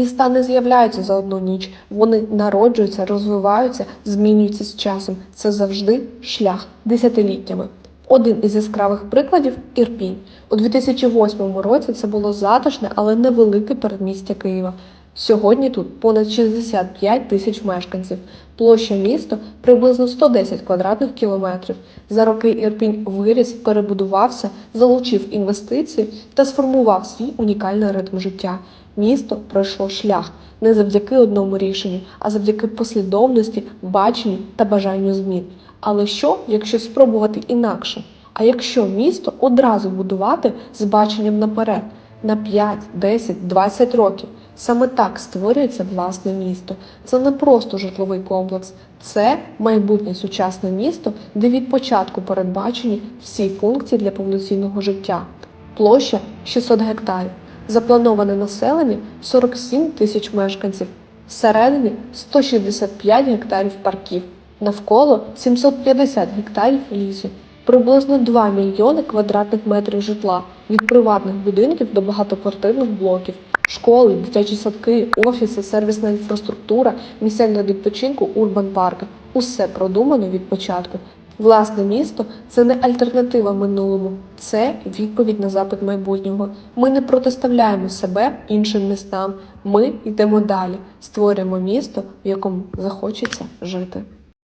Міста не з'являються за одну ніч. Вони народжуються, розвиваються, змінюються з часом. Це завжди шлях десятиліттями. Один із яскравих прикладів Ірпінь. У 2008 році це було затишне, але невелике передмістя Києва. Сьогодні тут понад 65 тисяч мешканців. Площа міста приблизно 110 квадратних кілометрів. За роки Ірпінь виріс, перебудувався, залучив інвестиції та сформував свій унікальний ритм життя. Місто пройшло шлях не завдяки одному рішенню, а завдяки послідовності, баченню та бажанню змін. Але що, якщо спробувати інакше? А якщо місто одразу будувати з баченням наперед на 5, 10, 20 років? Саме так створюється власне місто. Це не просто житловий комплекс, це майбутнє сучасне місто, де від початку передбачені всі функції для повноцінного життя. Площа 600 гектарів, заплановане населення 47 тисяч мешканців, всередині 165 гектарів парків, навколо 750 гектарів лісу, приблизно 2 мільйони квадратних метрів житла від приватних будинків до багатоквартирних блоків. Школи, дитячі садки, офіси, сервісна інфраструктура, місця відпочинку, урбан-парки усе продумано від початку. Власне місто це не альтернатива минулому, це відповідь на запит майбутнього. Ми не протиставляємо себе іншим містам. Ми йдемо далі, створюємо місто, в якому захочеться жити.